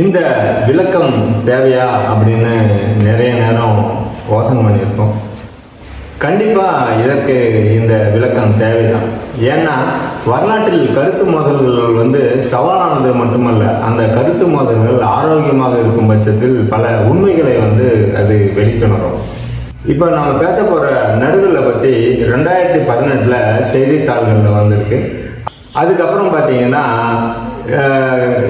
இந்த விளக்கம் தேவையா அப்படின்னு நிறைய நேரம் யோசனை பண்ணியிருக்கோம். கண்டிப்பாக இதற்கு இந்த விளக்கம் தேவைதான். ஏன்னா வரலாற்றில் கருத்து மோதல்கள் வந்து சவாலானது மட்டுமல்ல அந்த கருத்து மோதல்கள் ஆரோக்கியமாக இருக்கும் பட்சத்தில் பல உண்மைகளை வந்து அது வெளிக்கொணரும். இப்போ நம்ம பேச போகிற நடுதலை பற்றி ரெண்டாயிரத்தி பதினெட்டில் செய்தித்தாள்களில் வந்திருக்கு. அதுக்கப்புறம் பார்த்தீங்கன்னா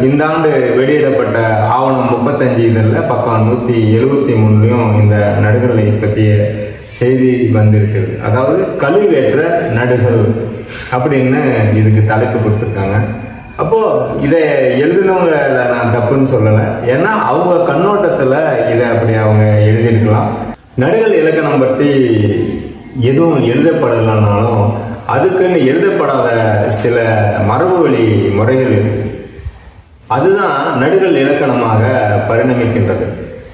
இந்த ஆண்டு வெளியிடப்பட்ட ஆவணம் முப்பத்தஞ்சு இதழில் பக்கம் நூற்றி எழுபத்தி மூணுலையும் இந்த நடுகளை பற்றிய செய்தி வந்திருக்குது அதாவது கழுவேற்ற நடுகள் அப்படின்னு இதுக்கு தலைப்பு கொடுத்துருக்காங்க. அப்போது இதை எழுதினவங்க நான் தப்புன்னு சொல்லலை. ஏன்னா அவங்க கண்ணோட்டத்தில் இதை அப்படி அவங்க எழுதியிருக்கலாம். நடுகள் இலக்கணம் பற்றி எதுவும் எழுதப்படலைனாலும் அதுக்குன்னு எழுதப்படாத சில மரபு வழி முறைகள் இருக்குது அதுதான் நடுகள் இலக்கணமாக பரிணமிக்கின்றது.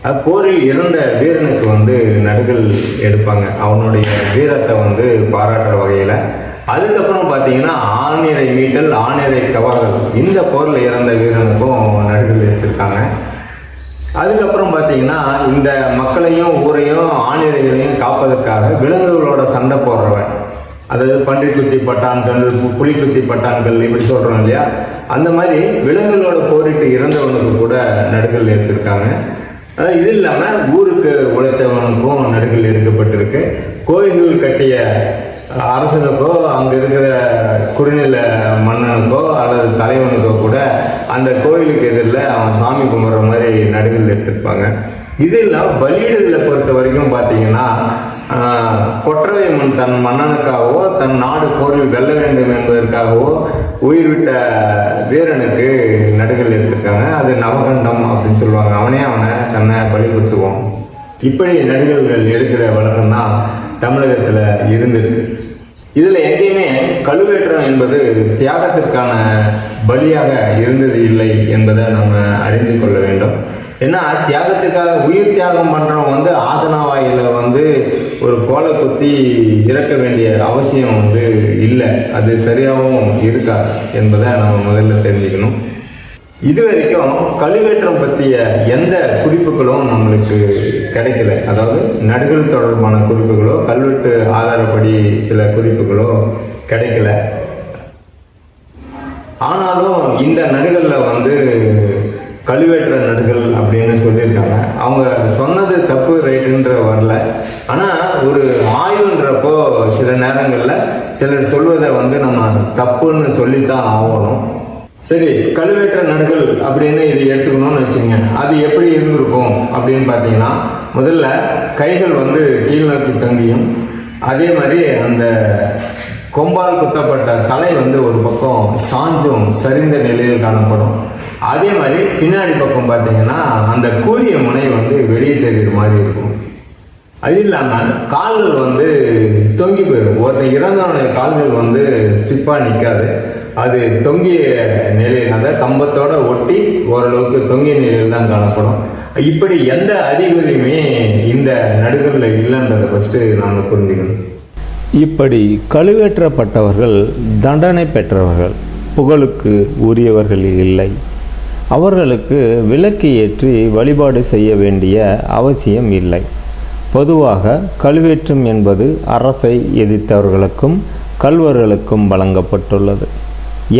அப்போரில் போரில் இறந்த வீரனுக்கு வந்து நடுகள் எடுப்பாங்க. அவனுடைய வீரத்தை வந்து பாராட்டுற வகையில். அதுக்கப்புறம் பார்த்தீங்கன்னா ஆணிரை மீட்டல் ஆணிரை கவர்கள். இந்த போரில் இறந்த வீரனுக்கும் நடுகள் எடுத்திருக்காங்க. அதுக்கப்புறம் பார்த்தீங்கன்னா இந்த மக்களையும் ஊரையும் ஆணிரைகளையும் காப்பதற்காக விலங்குகளோட சண்டை போடுறவன். அதாவது பன்றி குத்தி பட்டான்கள் புலி குத்தி பட்டான்கள் இப்படி சொல்கிறோம் இல்லையா? அந்த மாதிரி விலங்குகளோட போரிட்டு இறந்தவனுக்கு கூட நடுகள் எடுத்திருக்காங்க. இது இல்லாமல் ஊருக்கு உழைத்தவனுக்கும் நடுகள் எடுக்கப்பட்டிருக்கு. கோயில்கள் கட்டிய அரசனுக்கோ அங்கே இருக்கிற குறுநில மன்னனுக்கோ அல்லது தலைவனுக்கோ கூட அந்த கோயிலுக்கு எதிரில் அவன் சாமி கும்பிட்ற மாதிரி நடுகள் எடுத்திருப்பாங்க. இது இல்லாமல் பலியிடுதலை பொறுத்த வரைக்கும் பார்த்தீங்கன்னா ஆஹ், கொற்றவை தன் மன்னனுக்காகவோ தன் நாடு போரில் வெல்ல வேண்டும் என்பதற்காகவோ உயிர் விட்ட வீரனுக்கு நடுகள் எடுத்திருக்காங்க. அது நவகண்டம் அப்படின்னு சொல்லுவாங்க. அவனே அவனை தன்னை பலி இப்படி நடிகர்கள் எடுக்கிற வழக்கம் தான் தமிழகத்தில் இருந்திருக்கு. இதில் எங்கேயுமே கழுவேற்றம் என்பது தியாகத்திற்கான பலியாக இருந்தது இல்லை என்பதை நம்ம அறிந்து கொள்ள வேண்டும். ஏன்னா தியாகத்துக்காக உயிர் தியாகம் பண்ணுறவங்க வந்து ஆசனாவாயில் வந்து ஒரு கோலை குத்தி இறக்க வேண்டிய அவசியம் வந்து இல்லை. அது சரியாகவும் இருக்கா என்பதை நம்ம முதல்ல தெரிஞ்சுக்கணும். இது வரைக்கும் கழுவேற்றம் பற்றிய எந்த குறிப்புகளும் நம்மளுக்கு கிடைக்கல. அதாவது நடுகள் தொடர்பான குறிப்புகளோ கல்வெட்டு ஆதாரப்படி சில குறிப்புகளோ கிடைக்கல. ஆனாலும் இந்த நடுகளில் வந்து கழுவேற்ற நடுகள் அப்படின்னு சொல்லியிருக்காங்க. அவங்க சொன்னது தப்பு ரைட்டுன்ற வரல. ஆனால் ஒரு ஆய்வுன்றப்போ சில நேரங்களில் சிலர் சொல்வதை வந்து நம்ம தப்புன்னு சொல்லித்தான் ஆகணும். சரி கழுவேற்ற நடுகள் அப்படின்னு இதை எடுத்துக்கணும்னு வச்சுங்க அது எப்படி இருந்திருக்கும் அப்படின்னு பார்த்தீங்கன்னா முதல்ல கைகள் வந்து கீழ் நோக்கி தங்கியும் அதே மாதிரி அந்த கொம்பால் குத்தப்பட்ட தலை வந்து ஒரு பக்கம் சாஞ்சும் சரிந்த நிலையில் காணப்படும். அதே மாதிரி பின்னாடி பக்கம் பார்த்தீங்கன்னா அந்த கூரிய முனை வந்து வெளியே தெரிகிற மாதிரி இருக்கும். அது இல்லாமல் கால்கள் வந்து தொங்கி போயிடும். ஒருத்தன் இறந்தவனுடைய கால்கள் வந்து ஸ்டிப்பாக நிற்காது அது தொங்கிய நிலையில் அந்த கம்பத்தோட ஒட்டி ஓரளவுக்கு தொங்கிய நிலையில் தான் காணப்படும். இப்படி எந்த அறிகுறியுமே இந்த நடுகளில் இல்லைன்றதை ஃபஸ்ட்டு நாம் புரிஞ்சுக்கணும். இப்படி கழுவேற்றப்பட்டவர்கள் தண்டனை பெற்றவர்கள் புகழுக்கு உரியவர்கள் இல்லை. அவர்களுக்கு விளக்கு ஏற்றி வழிபாடு செய்ய வேண்டிய அவசியம் இல்லை. பொதுவாக கழுவேற்றம் என்பது அரசை எதிர்த்தவர்களுக்கும் கல்வர்களுக்கும் வழங்கப்பட்டுள்ளது.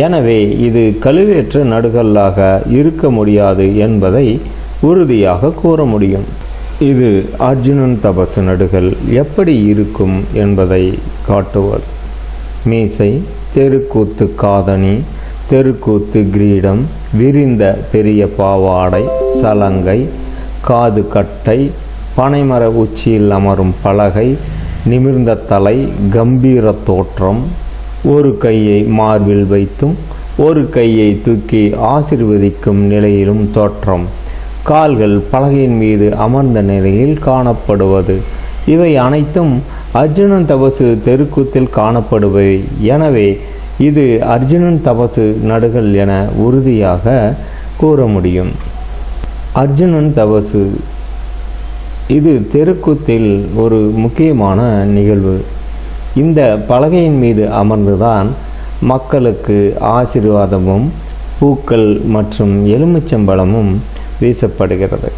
எனவே இது கழுவேற்ற நடுகல்லாக இருக்க முடியாது என்பதை உறுதியாக கூற முடியும். இது அர்ஜுனன் தபசு நடுகள் எப்படி இருக்கும் என்பதை காட்டுவது. மீசை தெருக்கூத்து காதணி தெருக்கூத்து கிரீடம் விரிந்த பெரிய பாவாடை சலங்கை காது கட்டை பனைமர உச்சியில் அமரும் பலகை நிமிர்ந்த தலை கம்பீர தோற்றம் ஒரு கையை மார்பில் வைத்தும் ஒரு கையை தூக்கி ஆசிர்வதிக்கும் நிலையிலும் தோற்றம். கால்கள் பலகையின் மீது அமர்ந்த நிலையில் காணப்படுவது. இவை அனைத்தும் அர்ஜுனன் தபசு தெருக்கூத்தில் காணப்படுபவை. எனவே இது அர்ஜுனன் தபசு நடுகள் என உறுதியாக கூற முடியும். அர்ஜுனன் தபசு. இது தெருக்கூத்தில் ஒரு முக்கியமான நிகழ்வு. இந்த பலகையின் மீது அமர்ந்துதான் மக்களுக்கு ஆசீர்வாதமும் பூக்கள் மற்றும் எலுமிச்சம்பழமும் வீசப்படுகிறது.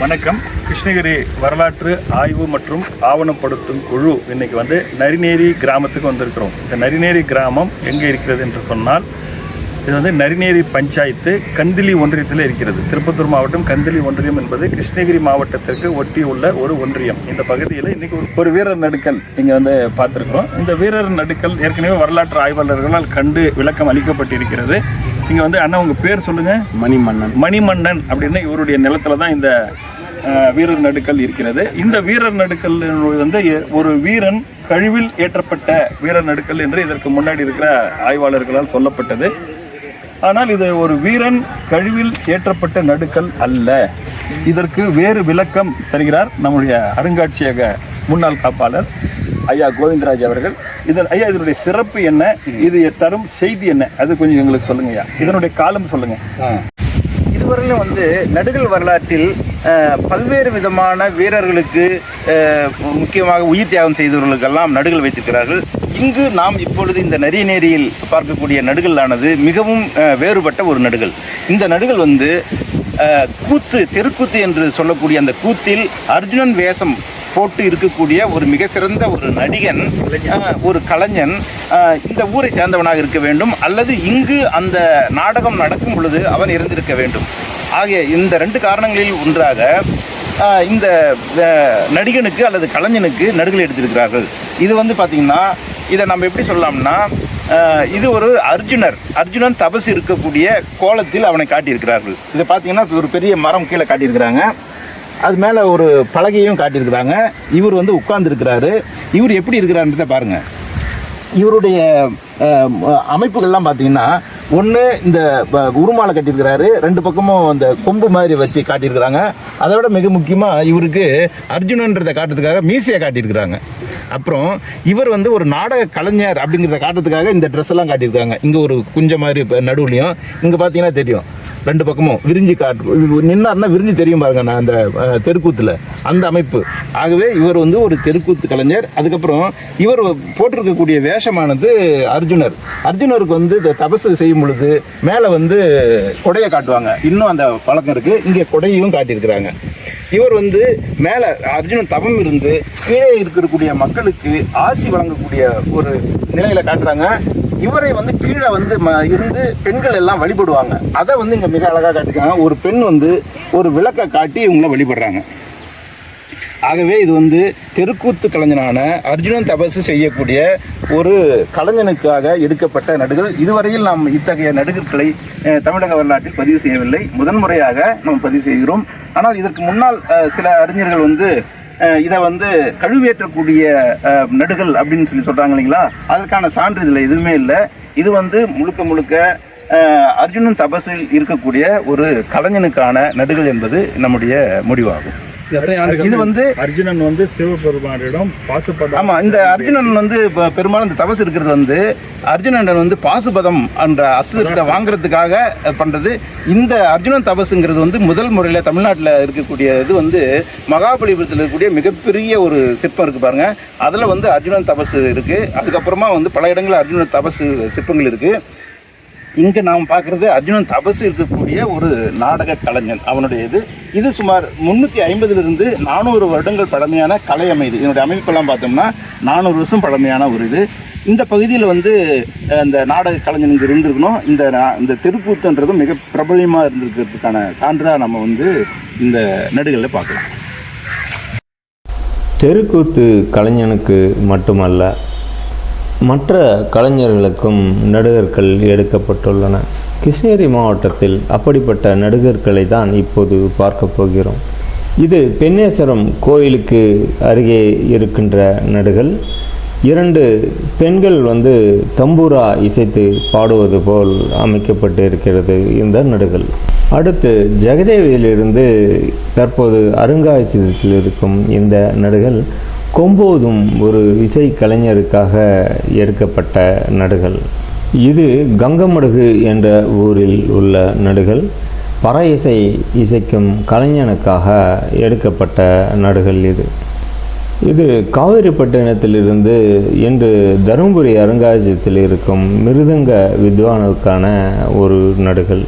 வணக்கம். கிருஷ்ணகிரி வரலாற்று ஆய்வு மற்றும் ஆவணப்படுத்தும் குழு இன்னைக்கு வந்து நரிநேரி கிராமத்துக்கு வந்திருக்கிறோம். இந்த நரிநேரி கிராமம் எங்கே இருக்கிறது என்று சொன்னால் இது வந்து நரிநேரி பஞ்சாயத்து கந்திலி ஒன்றியத்தில் இருக்கிறது. திருப்பத்தூர் மாவட்டம் கந்திலி ஒன்றியம் என்பது கிருஷ்ணகிரி மாவட்டத்திற்கு ஒட்டி உள்ள ஒரு ஒன்றியம். இந்த பகுதியில் இன்னைக்கு ஒரு- ஒரு வீரர் நடுக்கல் இங்கே வந்து பார்த்துருக்கிறோம். இந்த வீரர் நடுக்கல் ஏற்கனவே வரலாற்று ஆய்வாளர்களால் கண்டு விளக்கம் அளிக்கப்பட்டிருக்கிறது. இங்கே வந்து அண்ணா உங்கள் பேர் சொல்லுங்கள் மணிமன்னன். மணிமன்னன் அப்படின்னு இவருடைய நிலத்துல தான் இந்த வீரர் நடுக்கல் இருக்கிறது. இந்த வீரர் நடுக்கல் வந்து ஒரு வீரன் கழிவில் ஏற்றப்பட்ட வீரர் நடுக்கல் என்று இதற்கு முன்னாடி இருக்கிற ஆய்வாளர்களால் சொல்லப்பட்டது. ஆனால் இது ஒரு வீரன் கழிவில் ஏற்றப்பட்ட நடுக்கல் அல்ல. இதற்கு வேறு விளக்கம் தருகிறார் நம்முடைய அருங்காட்சியக முன்னாள் காப்பாளர் ஐயா கோவிந்தராஜ் அவர்கள். இதன் ஐயா இதனுடைய சிறப்பு என்ன? இது தரும் செய்தி என்ன? அது கொஞ்சம் எங்களுக்கு சொல்லுங்க ஐயா. இதனுடைய காலம் சொல்லுங்க. இதுவரையிலும் வந்து நடுகள் வரலாற்றில் பல்வேறு விதமான வீரர்களுக்கு முக்கியமாக உயிர் தியாகம் செய்தவர்களுக்கெல்லாம் நடுகள் வைத்திருக்கிறார்கள். இங்கு நாம் இப்பொழுது இந்த நரிநேரியில் பார்க்கக்கூடிய நடுகளானது மிகவும் வேறுபட்ட ஒரு நடுகள். இந்த நடுகள் வந்து கூத்து தெருக்கூத்து என்று சொல்லக்கூடிய அந்த கூத்தில் அர்ஜுனன் வேஷம் போட்டு இருக்கக்கூடிய ஒரு மிக சிறந்த ஒரு நடிகன் ஒரு கலைஞன் இந்த ஊரை சேர்ந்தவனாக இருக்க வேண்டும். அல்லது இங்கு அந்த நாடகம் நடக்கும் பொழுது அவன் இருந்திருக்க வேண்டும். ஆகிய இந்த ரெண்டு காரணங்களில் ஒன்றாக இந்த நடிகனுக்கு அல்லது கலைஞனுக்கு நடுகள் எடுத்திருக்கிறார்கள். இது வந்து பார்த்திங்கன்னா இதை நம்ம எப்படி சொல்லலாம்னா இது ஒரு அர்ஜுனர் அர்ஜுனன் தபசு இருக்கக்கூடிய கோலத்தில் அவனை காட்டியிருக்கிறார்கள். இதை பார்த்தீங்கன்னா ஒரு பெரிய மரம் கீழே காட்டியிருக்கிறாங்க. அது மேலே ஒரு பலகையும் காட்டியிருக்கிறாங்க. இவர் வந்து உட்கார்ந்துருக்கிறாரு. இவர் எப்படி இருக்கிறாருன்றத பாருங்கள் இவருடைய அமைப்புகள்லாம் பார்த்தீங்கன்னா ஒன்று இந்த ப- உருமாலை கட்டியிருக்கிறாரு. ரெண்டு பக்கமும் அந்த கொம்பு மாதிரி வச்சு காட்டியிருக்கிறாங்க. அதை விட மிக முக்கியமாக இவருக்கு அர்ஜுனன்றதை காட்டுறதுக்காக மீசையை காட்டியிருக்கிறாங்க. அப்புறம் இவர் வந்து ஒரு நாடக கலைஞர் அப்படிங்கிறத காட்டுறதுக்காக இந்த ட்ரெஸ் எல்லாம் காட்டியிருக்காங்க. இங்கே ஒரு குஞ்ச மாதிரி நடுவுலையும். இங்கே பார்த்தீங்கன்னா தெரியும். ரெண்டு பக்கமும் விரிஞ்சு காட்டு நின்னார்னா விரிஞ்சு தெரியும் பாருங்க நான் அந்த தெருக்கூத்தில் அந்த அமைப்பு. ஆகவே இவர் வந்து ஒரு தெருக்கூத்து கலைஞர். அதுக்கப்புறம் இவர் போட்டிருக்கக்கூடிய வேஷமானது அர்ஜுனர். அர்ஜுனருக்கு வந்து இந்த தபசு செய்யும் பொழுது மேலே வந்து கொடையை காட்டுவாங்க. இன்னும் அந்த பழக்கம் இருக்கு. இங்கே கொடையும் காட்டியிருக்கிறாங்க. இவர் வந்து மேலே அர்ஜுனன் தவம் இருந்து கீழே இருக்கக்கூடிய மக்களுக்கு ஆசி வழங்கக்கூடிய ஒரு நிலையில காட்டுறாங்க. இவரை வந்து கீழே வந்து ம- இருந்து பெண்கள் எல்லாம் வழிபடுவாங்க. அதை வந்து இங்க மிக அழகா காட்டிருக்காங்க ஒரு பெண் வந்து ஒரு விளக்கை காட்டி இவங்கள வழிபடுறாங்க. ஆகவே இது வந்து தெருக்கூத்து கலைஞனான அர்ஜுனன் தபசு செய்யக்கூடிய ஒரு கலைஞனுக்காக எடுக்கப்பட்ட நடுகள். இதுவரையில் நாம் இத்தகைய நடுகர்களை தமிழக வரலாற்றில் பதிவு செய்யவில்லை. முதன்முறையாக நாம் பதிவு செய்கிறோம். ஆனால் இதற்கு முன்னால் சில அறிஞர்கள் வந்து இதை வந்து கழுவேற்றக்கூடிய நடுகள் அப்படின்னு சொல்லி சொல்கிறாங்க இல்லைங்களா? அதற்கான சான்று இதில் எதுவுமே இல்லை. இது வந்து முழுக்க முழுக்க அர்ஜுனன் தபசில் இருக்கக்கூடிய ஒரு கலைஞனுக்கான நடுகள் என்பது நம்முடைய முடிவாகும். இது வந்து அர்ஜுனன் வந்து சிவபெருமானிடம் பாசுபதம் ஆமா இந்த அர்ஜுனன் வந்து இப்ப பெரும்பாலும் இந்த தபஸ் இருக்கிறது வந்து அர்ஜுனன் வந்து பாசுபதம் என்ற அஸ்திரத்தை வாங்குறதுக்காக பண்றது. இந்த அர்ஜுனன் தபசுங்கிறது வந்து முதல் முறையில் தமிழ்நாட்டில் இருக்கக்கூடிய இது வந்து மகாபலிபுரத்தில் இருக்கக்கூடிய மிகப்பெரிய ஒரு சிற்பம் இருக்கு பாருங்க. அதில் வந்து அர்ஜுனன் தபசு இருக்கு. அதுக்கப்புறமா வந்து பல இடங்களில் அர்ஜுனன் தபசு சிற்பங்கள் இருக்கு. இங்கே நாம் பார்க்குறது அர்ஜுனன் தபசு இருக்கக்கூடிய ஒரு நாடக கலைஞன். அவனுடைய இது இது சுமார் முந்நூற்றி ஐம்பதுலேருந்து நானூறு வருடங்கள் பழமையான கலை அமைது. இதனுடைய அமைப்பெல்லாம் பார்த்தோம்னா நானூறு வருஷம் பழமையான ஒரு இது. இந்த பகுதியில் வந்து இந்த நாடக கலைஞன் இங்கே இருந்திருக்கணும். இந்த இந்த தெருக்கூத்துன்றதும் மிக பிரபலியமாக இருந்திருக்கிறதுக்கான சான்றாக நம்ம வந்து இந்த நடுகளில் பார்க்கலாம். தெருக்கூத்து கலைஞனுக்கு மட்டுமல்ல மற்ற கலைஞர்களுக்கும் நடுகர்கள் எடுக்கப்பட்டுள்ளன. கிருஷ்ணகிரி மாவட்டத்தில் அப்படிப்பட்ட நடுகர்களை தான் இப்போது பார்க்க போகிறோம். இது பெண்ணேஸ்வரம் கோயிலுக்கு அருகே இருக்கின்ற நடுகள். இரண்டு பெண்கள் வந்து தம்பூரா இசைத்து பாடுவது போல் அமைக்கப்பட்டு இருக்கிறது இந்த நடுகள். அடுத்து ஜெகதேவியிலிருந்து தற்போது அருங்காட்சியகத்தில் இருக்கும் இந்த நடுகள் கொம்போதும் ஒரு இசை கலைஞருக்காக எடுக்கப்பட்ட நடுகள். இது கங்கமடுகு என்ற ஊரில் உள்ள நடுகள். பற இசை இசைக்கும் கலைஞனுக்காக எடுக்கப்பட்ட நடுகள் இது. இது காவிரிப்பட்டினத்திலிருந்து இன்று தருமபுரி அருங்காட்சியத்தில் இருக்கும் மிருதங்க வித்வானுக்கான ஒரு நடுகள்.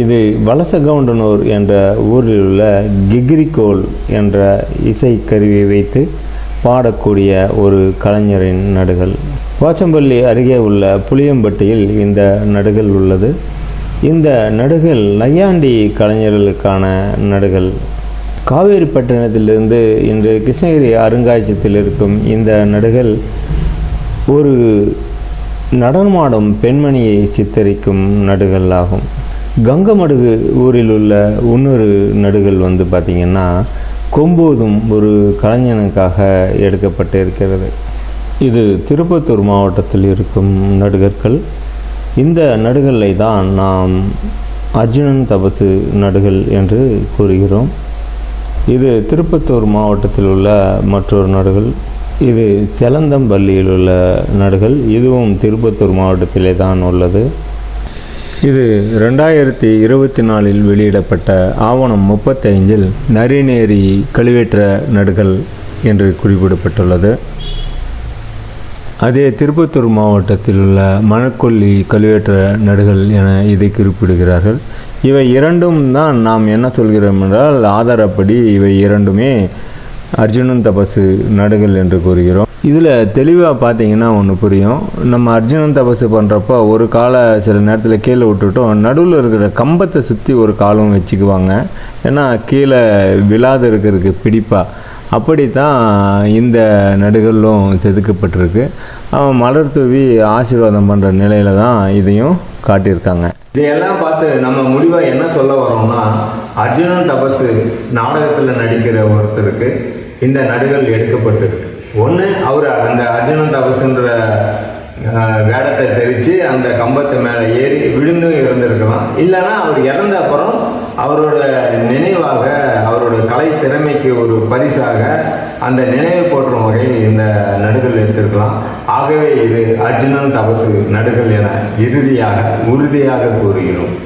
இது வலசகவுண்டனூர் என்ற ஊரில் உள்ள கிகிரிகோல் என்ற இசை கருவியை வைத்து பாடக்கூடிய ஒரு கலைஞரின் நடுகள் வாச்சம்பள்ளி அருகே உள்ள புளியம்பட்டியில் இந்த நடுகள் உள்ளது. இந்த நடுகள் நையாண்டி கலைஞர்களுக்கான நடுகள் காவேரிப்பட்டினத்திலிருந்து இன்று கிருஷ்ணகிரி அருங்காட்சியத்தில் இருக்கும் இந்த நடுகள் ஒரு நடனமாடும் பெண்மணியை சித்தரிக்கும் நடுகள் ஆகும். கங்கமடுகு ஊரில் உள்ள இன்னொரு நடுகள் வந்து பார்த்திங்கன்னா கொம்போதும் ஒரு கலைஞனுக்காக எடுக்கப்பட்டு இருக்கிறது இது திருப்பத்தூர் மாவட்டத்தில் இருக்கும் நடுகர்கள். இந்த நடுகளை தான் நாம் அர்ஜுனன் தபசு நடுகள் என்று கூறுகிறோம். இது திருப்பத்தூர் மாவட்டத்தில் உள்ள மற்றொரு நடுகள் இது செலந்தம்பள்ளியில் உள்ள நடுகள் இதுவும் திருப்பத்தூர் மாவட்டத்திலே தான் உள்ளது. இது ரெண்டாயிரத்தி இருபத்தி நாலில் வெளியிடப்பட்ட ஆவணம் முப்பத்தைந்தில் நரிநேரி கழுவேற்ற நடுகள் என்று குறிப்பிடப்பட்டுள்ளது. அதே திருப்பத்தூர் மாவட்டத்தில் உள்ள மணக்கொல்லி கழுவேற்ற நடுகள் என இதை குறிப்பிடுகிறார்கள். இவை இரண்டும் தான் நாம் என்ன சொல்கிறோம் என்றால் ஆதாரப்படி இவை இரண்டுமே அர்ஜுனன் தபசு நடுகள் என்று கூறுகிறோம். இதில் தெளிவாக பார்த்தீங்கன்னா ஒன்று புரியும். நம்ம அர்ஜுனன் தபசு பண்ணுறப்போ ஒரு காலை சில நேரத்தில் கீழே விட்டுட்டோம். நடுவில் இருக்கிற கம்பத்தை சுற்றி ஒரு காலம் வச்சுக்குவாங்க. ஏன்னா கீழே விழாது இருக்கிறதுக்கு பிடிப்பாக அப்படித்தான் இந்த நடுகளும் செதுக்கப்பட்டிருக்கு. அவன் மலர் தூவி ஆசீர்வாதம் பண்ணுற நிலையில தான் இதையும் காட்டியிருக்காங்க. இதையெல்லாம் பார்த்து நம்ம முடிவாக என்ன சொல்ல வரோம்னா அர்ஜுனன் தபசு நாடகத்தில் நடிக்கிற ஒருத்தருக்கு இந்த நடுகள் எடுக்கப்பட்டிருக்கு. ஒன்று அவர் அந்த அர்ஜுனன் தபசுன்ற வேடத்தை தெரித்து அந்த கம்பத்து மேலே ஏறி விழுந்தும் இருந்திருக்கலாம். இல்லைன்னா அவர் இறந்த அப்புறம் அவரோட நினைவாக அவரோட கலை திறமைக்கு ஒரு பரிசாக அந்த நினைவு போற்றும் வகையில் இந்த நடுகள் எடுத்திருக்கலாம். ஆகவே இது அர்ஜுனன் தபசு நடுகள் என இறுதியாக உறுதியாக கூறுகிறோம்.